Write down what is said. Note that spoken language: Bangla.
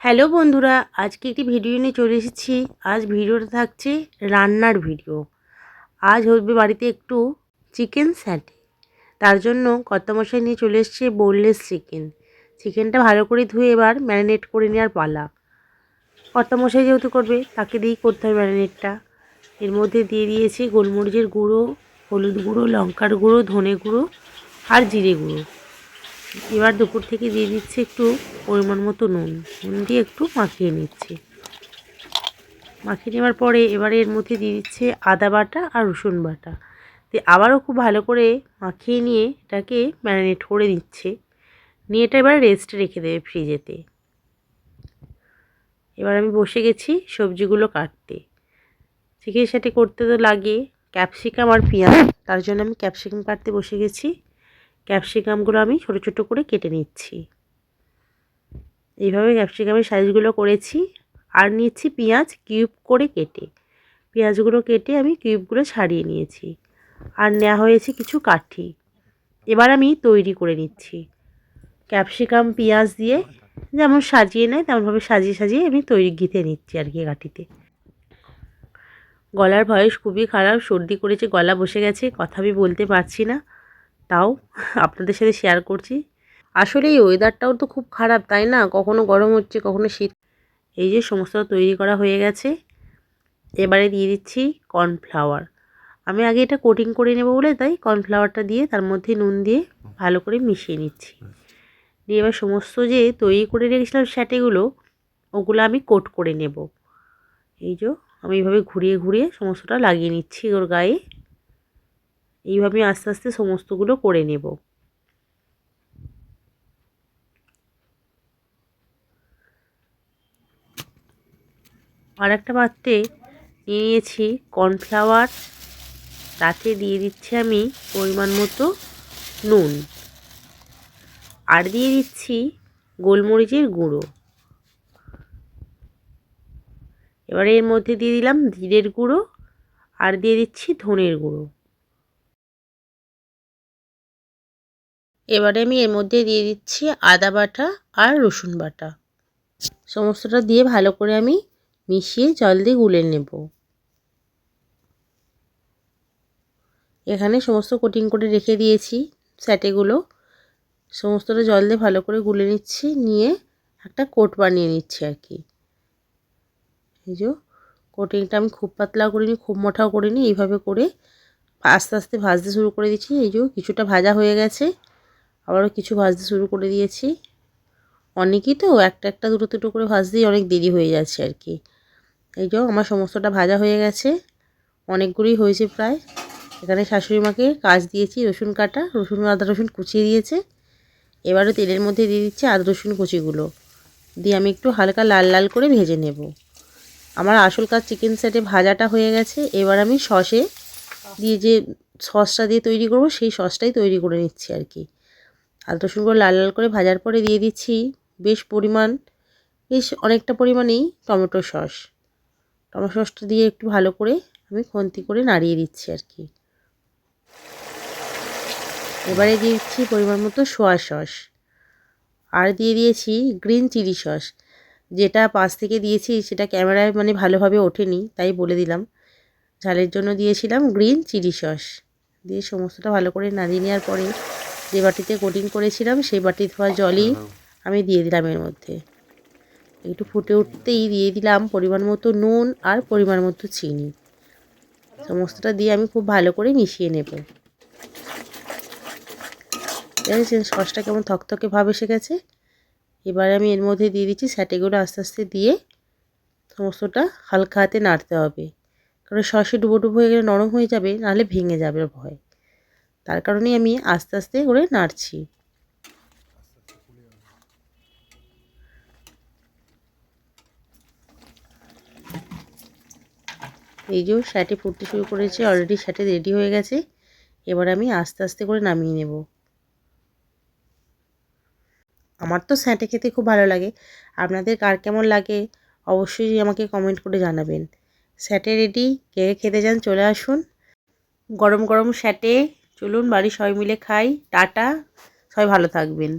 হ্যালো বন্ধুরা, আজকে একটি ভিডিও নিয়ে চলে এসেছি। আজ ভিডিওটা থাকছে রান্নার ভিডিও। আজ হবে বাড়িতে একটু চিকেন স্যাটে। তার জন্য কর্তামশাই নিয়ে চলে এসছে বোনলেস চিকেন। চিকেনটা ভালো করে ধুয়ে এবার ম্যারিনেট করে নেওয়ার পালা। কর্তামশাই যেহেতু করবে, তাকে দিয়েই করতে হবে ম্যারিনেটটা। এর মধ্যে দিয়ে দিয়েছি গোলমরিচের গুঁড়ো, হলুদ গুঁড়ো, লঙ্কার গুঁড়ো, ধনে গুঁড়ো আর জিরে গুঁড়ো। এবার দুপুর থেকে দিয়ে দিচ্ছে একটু পরিমাণ মতো নুন। নুন দিয়ে একটু মাখিয়ে নিচ্ছে। মাখিয়ে নেওয়ার পরে এবারে এর মধ্যে দিয়ে দিচ্ছে আদা বাটা আর রসুন বাটা। দিয়ে আবারও খুব ভালো করে মাখিয়ে নিয়ে এটাকে ম্যারিনেট করে দিচ্ছে নিয়ে এটা এবার রেস্টে রেখে দেবে ফ্রিজেতে এবার আমি বসে গেছি সবজিগুলো কাটতে। চিকেন সাথে করতে তো লাগে। ক্যাপসিকাম আর পেঁয়াজ, তার জন্য আমি ক্যাপসিকাম কাটতে বসে গেছি। ক্যাপসিকামগুলো আমি ছোটো ছোটো করে কেটে নিচ্ছি। এইভাবে ক্যাপসিকামের সাইজগুলো করেছি আর নিচ্ছি পেঁয়াজ কিউব করে কেটে। পেঁয়াজগুলো কেটে আমি কিউবগুলো ছাড়িয়ে নিয়েছি। আর নেওয়া হয়েছে কিছু কাঠি। এবার আমি তৈরি করে নিচ্ছি। ক্যাপসিকাম, পেঁয়াজ দিয়ে যেমন সাজিয়ে নেয়, তেমনভাবে সাজিয়ে সাজিয়ে আমি তৈরি গিতে নিচ্ছি আর কি কাঠিতে। গলার ভয়েস খুবই খারাপ, সর্দি করেছে, গলা বসে গেছে, কথা আমি বলতে পারছি না। তাও আপনাদের সাথে শেয়ার করছি। আসলে এই ওয়েদারটাও তো খুব খারাপ, তাই না? কখনো গরম হচ্ছে, কখনো শীত। এই যে সমস্ত তৈরি করা হয়ে গেছে। এবারে দিয়ে দিচ্ছি কর্নফ্লাওয়ার আমি আগে এটা কোটিং করে নেব বলে, তাই কর্নফ্লাওয়ারটা দিয়ে তার মধ্যে নুন দিয়ে ভালো করে মিশিয়ে নিচ্ছি। দিয়ে এবার সমস্ত যে তৈরি করে রেখেছিলাম স্যাটেগুলো ওগুলো আমি কোট করে নেব। এই যে, আমি এইভাবে ঘুরিয়ে ঘুরিয়ে সমস্তটা লাগিয়ে নিচ্ছি ওর গায়ে। এইভাবে আস্তে আস্তে সমস্তগুলো করে নেব। আর একটা পাত্রে নিয়ে নিয়েছি কর্নফ্লাওয়ার, তাতে দিয়ে দিচ্ছি আমি পরিমাণ মতো নুন। আর দিয়ে দিচ্ছি গোলমরিচের গুঁড়ো। এবারে এর মধ্যে দিয়ে দিলাম জিরের গুঁড়ো আর দিয়ে দিচ্ছি ধনের গুঁড়ো। এবারে আমি এর মধ্যে দিয়ে দিচ্ছি আদা বাটা আর রসুন বাটা। সমস্তটা দিয়ে ভালো করে আমি মিশিয়ে জল দিয়ে গুলে নেব। এখানে সমস্ত কোটিং করে রেখে দিয়েছি স্যাটেগুলো সমস্তটা জল দিয়ে ভালো করে গুলে নিচ্ছি, নিয়ে একটা কোট বানিয়ে নিচ্ছি আর কি। এই যে কোটিংটা আমি খুব পাতলা করিনি, খুব মোটাও করিনি, এইভাবে করে আস্তে আস্তে ভাজতে শুরু করে দিচ্ছি। এই যে কিছুটা ভাজা হয়ে গেছে। আবারও কিছু ভাজতে শুরু করে দিয়েছি। অনেকই তো, একটা একটা দুটো দুটো করে ভাজতেই অনেক দেরি হয়ে যাচ্ছে আর কি। এই যে আমার সমস্তটা ভাজা হয়ে গেছে, অনেকগুলোই হয়েছে প্রায়। এখানে শাশুড়ি মাকে কাজ দিয়েছি, রসুন কাটা, রসুন, আদা রসুন কুচিয়ে দিয়েছে। এবারে তেলের মধ্যে দিয়ে দিচ্ছি আদা রসুন কুচিগুলো। দিয়ে আমি একটু হালকা লাল লাল করে ভেজে নেব। আমার আসল কাজ চিকেন সেটে ভাজাটা হয়ে গেছে। এবার আমি সসে দিয়ে যে সসটা দিয়ে তৈরি করব, সেই সসটাই তৈরি করে নিচ্ছি আর কি। আদা রসুনগুলো লাল লাল করে ভাজার পরে দিয়ে দিচ্ছি বেশ পরিমাণ, বেশ অনেকটা পরিমাণেই টমেটো সস। টমেটো সসটা দিয়ে একটু ভালো করে আমি খন্তি করে নাড়িয়ে দিচ্ছি আর কি। এবারে দিচ্ছি পরিমাণ মতো সোয়া সস। আর দিয়ে দিয়েছি গ্রিন চিলি সস। যেটা পাশ থেকে দিয়েছি সেটা ক্যামেরায় মানে ভালোভাবে ওঠেনি, তাই বলে দিলাম। ঝালের জন্য দিয়েছিলাম গ্রিন চিলি সস। দিয়ে সমস্তটা ভালো করে নাড়িয়ে নেওয়ার পরে যে বাটিতে কোটিং করেছিলাম সেই বাটি ধোয়া জলই আমি দিয়ে দিলাম এর মধ্যে। একটু ফুটে উঠতেই দিয়ে দিলাম পরিমাণ মতো নুন আর পরিমাণ মতো চিনি। সমস্তটা দিয়ে আমি খুব ভালো করে মিশিয়ে নেব। দেখেছেন সসটা কেমন থকথকে ভাব এসে গেছে? এবার আমি এর মধ্যে দিয়ে দিচ্ছি স্যাটেগুলো আস্তে আস্তে দিয়ে সমস্তটা হালকা হাতে নাড়তে হবে। কারণ সসে ডুবো ডুবো হয়ে গেলে নরম হয়ে যাবে নাহলে ভেঙে যাবে ভয়। তার কারণেই আমি আস্তে আস্তে করে নাড়ছি। এই যে শ্যাটে ফুটতে শুরু করেছে অলরেডি শ্যাটে রেডি হয়ে গেছে। এবার আমি আস্তে আস্তে করে নামিয়ে নেব। আমার তো স্যাটে খেতে খুব ভালো লাগে। আপনাদের কার কেমন লাগে অবশ্যই আমাকে কমেন্ট করে জানাবেন। স্যাটে রেডি কে খেতে যান চলে আসুন। গরম গরম স্যাটে চলুন বাড়ির সবাই মিলে খাই টাটা। সবাই ভালো থাকবেন।